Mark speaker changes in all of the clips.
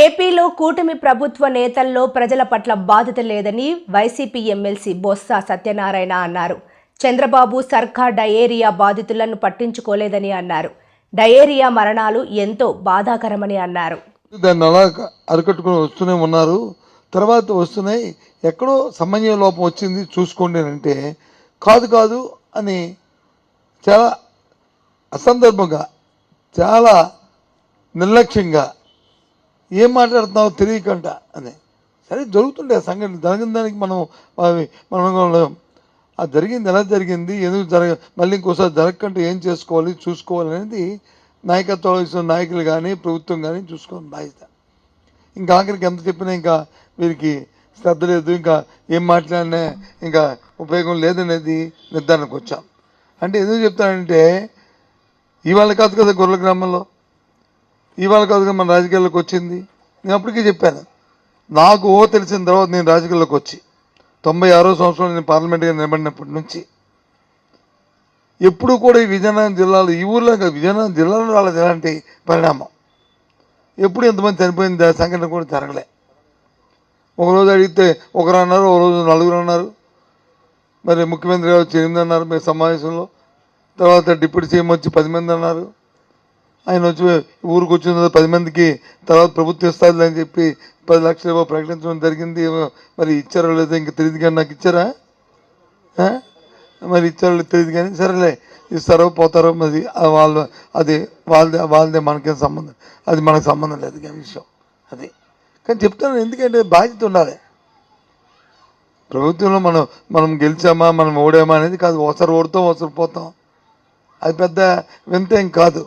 Speaker 1: ఏపీలో కూటమి ప్రభుత్వ నేతల్లో ప్రజల పట్ల బాధ్యత లేదని వైసీపీ ఎమ్మెల్సీ బొత్స సత్యనారాయణ అన్నారు. చంద్రబాబు సర్కార్ డయేరియా బాధితులను పట్టించుకోలేదని అన్నారు. డయేరియా మరణాలు ఎంతో బాధాకరమని అన్నారు.
Speaker 2: దాన్ని అలా అరికట్టుకుని వస్తూనే ఉన్నారు. తర్వాత వస్తున్నాయి. ఎక్కడో సమన్వయ లోపం వచ్చింది చూసుకోండి అంటే కాదు కాదు అని చాలా అసందర్భంగా చాలా నిర్లక్ష్యంగా ఏం మాట్లాడుతున్నావో తెలియకంట అని. సరే జరుగుతుండే ఆ సంఘటన. జరిగిన దానికి మనం మనం ఆ జరిగింది ఎలా జరిగింది ఎందుకు జరగ మళ్ళీ ఇంకోసారి జరగకుండా ఏం చేసుకోవాలి చూసుకోవాలి అనేది నాయకత్వం వహిస్తున్న నాయకులు కానీ ప్రభుత్వం కానీ చూసుకోవాలి బాధ్యత. ఇంకా ఆఖరికి ఎంత చెప్పినా ఇంకా వీరికి శ్రద్ధ లేదు ఇంకా ఏం మాట్లాడినా ఇంకా ఉపయోగం లేదనేది నిర్ధారణకు వచ్చాం. అంటే ఎందుకు చెప్తానంటే ఇవాళ కాదు కదా గొర్రెల గ్రామంలో. ఇవాళ కాదుగా మన రాజకీయాల్లోకి వచ్చింది. నేను అప్పటికే చెప్పాను. నాకు ఓ తెలిసిన తర్వాత నేను రాజకీయాల్లోకి వచ్చి తొంభై ఆరో సంవత్సరం నేను పార్లమెంట్గా నిలబడినప్పటి నుంచి ఎప్పుడు కూడా ఈ విజయనగరం జిల్లాలో ఈ ఊర్లో కాదు, విజయనగరం జిల్లాలో రాలేదు ఎలాంటి పరిణామం? ఎప్పుడు ఎంతమంది చనిపోయింది సంఘటన కూడా జరగలే. ఒకరోజు అడిగితే ఒకరు అన్నారు ఒక రోజు నలుగురు అన్నారు. మరి ముఖ్యమంత్రి గారు వచ్చి ఎనిమిది అన్నారు మీ సమావేశంలో. తర్వాత డిప్యూటీ సీఎం వచ్చి పది మంది అన్నారు. ఆయన వచ్చి ఊరికి వచ్చిన పది మందికి తర్వాత ప్రభుత్వం ఇస్తారులే అని చెప్పి పది లక్షలు ఏవో ప్రకటించడం జరిగింది. మరి ఇచ్చారో లేదో ఇంకా తెలియదు కానీ నాకు ఇచ్చారా? మరి ఇచ్చారో తెలియదు కానీ సరేలే ఇస్తారో పోతారో మరి వాళ్ళు అది వాళ్ళదే వాళ్ళదే మనకేం సంబంధం అది మనకు సంబంధం లేదు కానీ విషయం అది. కానీ చెప్తాను ఎందుకంటే బాధ్యత ఉండాలి. ప్రభుత్వంలో మనం మనం గెలిచామా మనం ఓడామా అనేది కాదు ఒకసారి ఓడుతాం ఒకసారి పోతాం. అది పెద్ద వింతేం కాదు.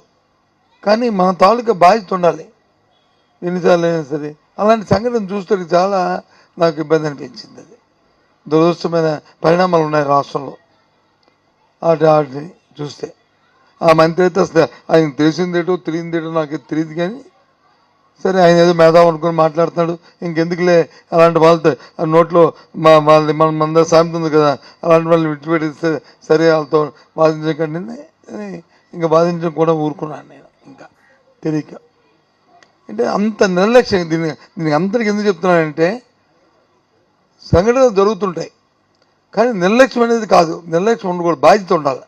Speaker 2: కానీ మన తాలూకా బాధ్యత ఉండాలి. ఎన్నిసార్లు అయినా సరే. అలాంటి సంఘటన చూస్తే చాలా నాకు ఇబ్బంది అనిపించింది అది. దురదృష్టమైన పరిణామాలు ఉన్నాయి రాష్ట్రంలో. వాటి వాటిని చూస్తే. ఆ మంత్రి అయితే అసలు ఆయన తెలిసిందేటో తెలియదేటో నాకు తెలియదు కానీ సరే ఆయన ఏదో మేధావు అనుకుని మాట్లాడుతున్నాడు. ఇంకెందుకులే అలాంటి వాళ్ళతో ఆ నోట్లో మా వాళ్ళని మన మన సామెత ఉంది కదా అలాంటి వాళ్ళని విడిచిపెట్టేస్తే సరే వాళ్ళతో బాధించకండి ఇంకా బాధించడం కూడా ఊరుకున్నాను నేను. తెలియక. అంటే అంత నిర్లక్ష్యం. దీని దీనికి అందరికి ఎందుకు చెప్తున్నానంటే సంఘటనలు జరుగుతుంటాయి. కానీ నిర్లక్ష్యం అనేది కాదు. నిర్లక్ష్యం ఉండకూడదు. బాధ్యత ఉండాలి.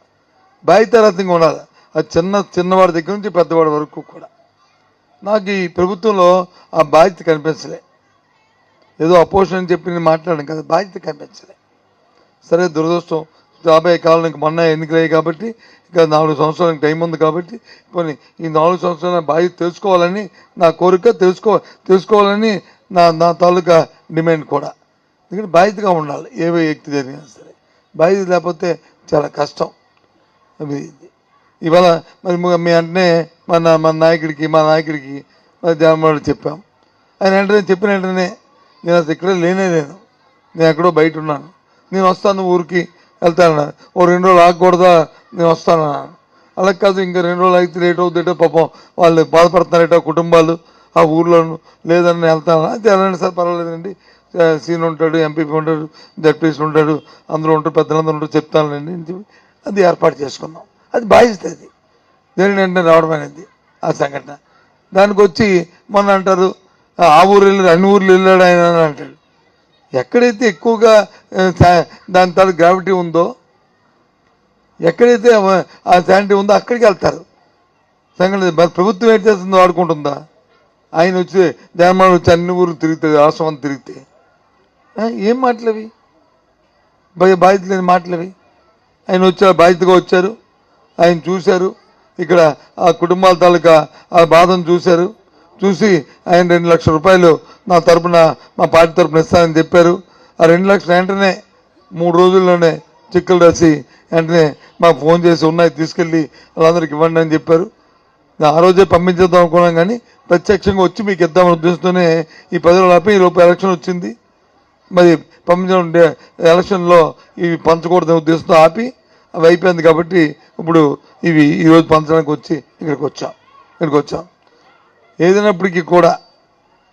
Speaker 2: బాధ్యతారహితంగా ఉండాలి. అది చిన్న చిన్నవాడి దగ్గర నుంచి పెద్దవాడి వరకు కూడా. నాకు ఈ ప్రభుత్వంలో ఆ బాధ్యత కనిపించలే. ఏదో అపోజిషన్ అని చెప్పి నేను మాట్లాడాను కదా బాధ్యత కనిపించలే. సరే దురదృష్టం. రాబోయే కాలం మొన్న ఎన్నికలయ్యాయి కాబట్టి ఇంకా నాలుగు సంవత్సరాలకు టైం ఉంది కాబట్టి కొన్ని ఈ నాలుగు సంవత్సరాల బాధ్యత తెలుసుకోవాలని నా కోరిక తెలుసుకో తెలుసుకోవాలని నా నా తాలూకా డిమాండ్ కూడా. ఎందుకంటే బాధ్యతగా ఉండాలి ఏ వ్యక్తి జరిగినా సరే. బాధ్యత లేకపోతే చాలా కష్టం. అవి ఇవాళ మరి మీ అంటనే మన మన నాయకుడికి మా నాయకుడికి మరి జగన్మోహన్ చెప్పాం. ఆయన వెంటనే చెప్పిన వెంటనే నేను అసలు ఇక్కడ లేనే లేను. నేను ఎక్కడో బయట ఉన్నాను. నేను వస్తాను ఊరికి వెళ్తాను? ఓ రెండు రోజులు ఆగకూడదా? నేను వస్తాను? అలా కాదు ఇంకా రెండు రోజులు అయితే లేట్ అవుతుంటే పాపం వాళ్ళు బాధపడుతున్నారట కుటుంబాలు ఆ ఊర్లో లేదని నేను వెళ్తాను? అయితే వెళ్ళండి సార్ పర్వాలేదండి. సీన్ ఉంటాడు ఎంపీపీ ఉంటాడు జడ్పీసీ ఉంటాడు అందరూ ఉంటారు పెద్దలందరూ ఉంటారు చెప్తానులేండి అని చెప్పి అది ఏర్పాటు చేసుకున్నాం అది బాధ్యత అది. జరిగిన వెంటనే రావడం అనేది ఆ సంఘటన. దానికి వచ్చి మొన్న అంటారు "ఆ, ఊరు వెళ్ళాడు అన్ని ఊర్లు వెళ్ళాడు ఆయన అని అంటాడు. ఎక్కడైతే ఎక్కువగా దాని తర్వాత గ్రావిటీ ఉందో ఎక్కడైతే ఆ- ఆ శానిటీ ఉందో అక్కడికి వెళ్తారు. సంఘటన మరి ప్రభుత్వం ఏం చేస్తుందో వాడుకుంటుందా ఆయన వచ్చి జగన్మోహన్ వచ్చి అన్ని ఊర్లు తిరుగుతుంది రాష్ట్రం తిరిగితే. ఏం మాటలవి భయ- బాధ్యత లేని మాటలవి ఆయన వచ్చారు బాధ్యతగా వచ్చారు. ఆయన చూశారు. ఇక్కడ ఆ కుటుంబాల తాలూకా ఆ బాధను చూశారు. చూసి ఆయన రెండు లక్షల రూపాయలు నా తరపున మా పార్టీ తరపున ఇస్తానని చెప్పారు. ఆ రెండు లక్షలు వెంటనే మూడు రోజుల్లోనే చెక్కులు రాసి వెంటనే మాకు ఫోన్ చేసి ఉన్నాయి తీసుకెళ్ళి వాళ్ళందరికి ఇవ్వండి అని చెప్పారు. ఆ రోజే పంపించేద్దాం అనుకున్నాం కానీ ప్రత్యక్షంగా వచ్చి మీకు ఇద్దామని ఉద్దేశంతోనే ఈ పది రోజులు ఆపి ఈ లోపు ఎలక్షన్ వచ్చింది. మరి పంపించడం ఎలక్షన్లో ఇవి పంచకూడదనే ఉద్దేశంతో ఆపి అవి అయిపోయింది కాబట్టి ఇప్పుడు ఇవి ఈరోజు పంచడానికి వచ్చి ఇక్కడికి వచ్చాం ఇక్కడికి వచ్చాం. ఏదైనప్పటికీ కూడా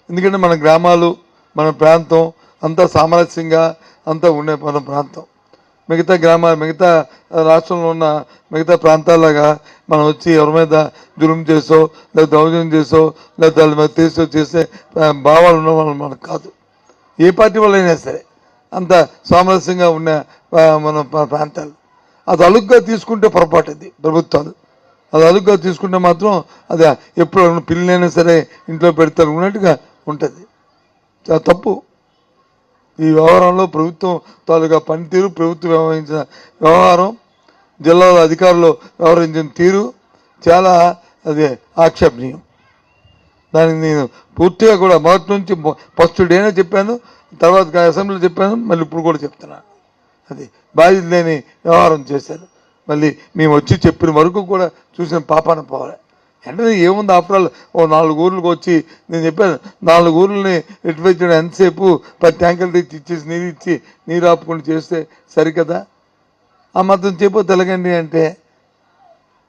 Speaker 2: ఎందుకంటే మన గ్రామాలు మన ప్రాంతం అంతా సామరస్యంగా అంతా ఉండే మన ప్రాంతం. మిగతా గ్రామాలు మిగతా రాష్ట్రంలో ఉన్న మిగతా ప్రాంతాల్లాగా మనం వచ్చి ఎవరి మీద జులుం చేసో లేదా దౌర్జన్యం చేసో లేదా వాళ్ళ మీద తీసో చేసే భావాలు ఉన్న వాళ్ళు మనకు కాదు. ఏ పార్టీ వాళ్ళైనా సరే అంత సామరస్యంగా ఉన్న మన ప్రాంతాలు. అది అలుగ్గా తీసుకుంటే పొరపాటు అది ప్రభుత్వాలు. అది అలుగ్గా తీసుకుంటే మాత్రం అది ఎప్పుడు పిల్లలైనా సరే ఇంట్లో పెడతారు ఉన్నట్టుగా ఉంటుంది. చాలా తప్పు. ఈ వ్యవహారంలో ప్రభుత్వం తాలూకా పనితీరు ప్రభుత్వం వ్యవహరించిన వ్యవహారం జిల్లాల అధికారులు వ్యవహరించిన తీరు చాలా అది ఆక్షేపణీయం. దానికి నేను పూర్తిగా కూడా మొదటి నుంచి ఫస్ట్ డేనే చెప్పాను తర్వాత అసెంబ్లీలో చెప్పాను మళ్ళీ ఇప్పుడు కూడా చెప్తున్నాను అది బాధ్యత లేని వ్యవహారం చేశారు. మళ్ళీ మేము వచ్చి చెప్పిన వరకు కూడా చూసిన పాపాన పోవాలి. అంటే ఏముంది ఆఫ్టర్ ఆల్ ఓ నాలుగు ఊర్లకు వచ్చి నేను చెప్పాను నాలుగు ఊర్లని రెట్టిఫై చేయడం ఎంతసేపు? పది ట్యాంకులు తెచ్చి ఇచ్చేసి నీరు ఇచ్చి నీరు ఆపుకొని చేస్తే సరికదా? ఆ మాత్రం చెప్పు తెలగండి అంటే.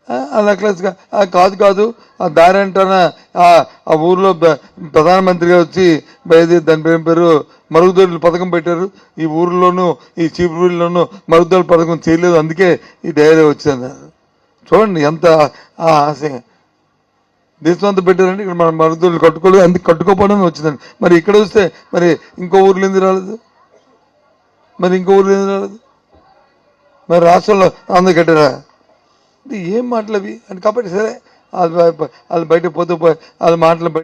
Speaker 2: ఆ, అలా కాదు కాదు ఆ దారి అంటానా? ఆ ఊర్లో ప్రధానమంత్రిగా వచ్చి బయలుదేరి దాని పేరు పేరు మరుగుదొడ్లు పథకం పెట్టారు. ఈ ఊర్లోనూ ఈ చీపురులోనూ మరుగుదొడ్ల పథకం చేయలేదు. అందుకే ఈ డైరీ వచ్చింది చూడండి ఎంత ఆ ఆశ దేశం అంతా ఇక్కడ మన మరుదులు కట్టుకోలేదు అందుకు కట్టుకోపోవడం వచ్చిందండి. మరి ఇక్కడ వస్తే మరి ఇంకో ఊర్లో ఎందుకు రాలేదు? మరి ఇంకో ఊర్లు ఎందుకు రాలేదు? మరి రాష్ట్రంలో అందరు కట్టారా? ఏం మాటలు అవి? అని కాబట్టి సరే వాళ్ళు వాళ్ళు బయట పోతే పోయి వాళ్ళ మాటలు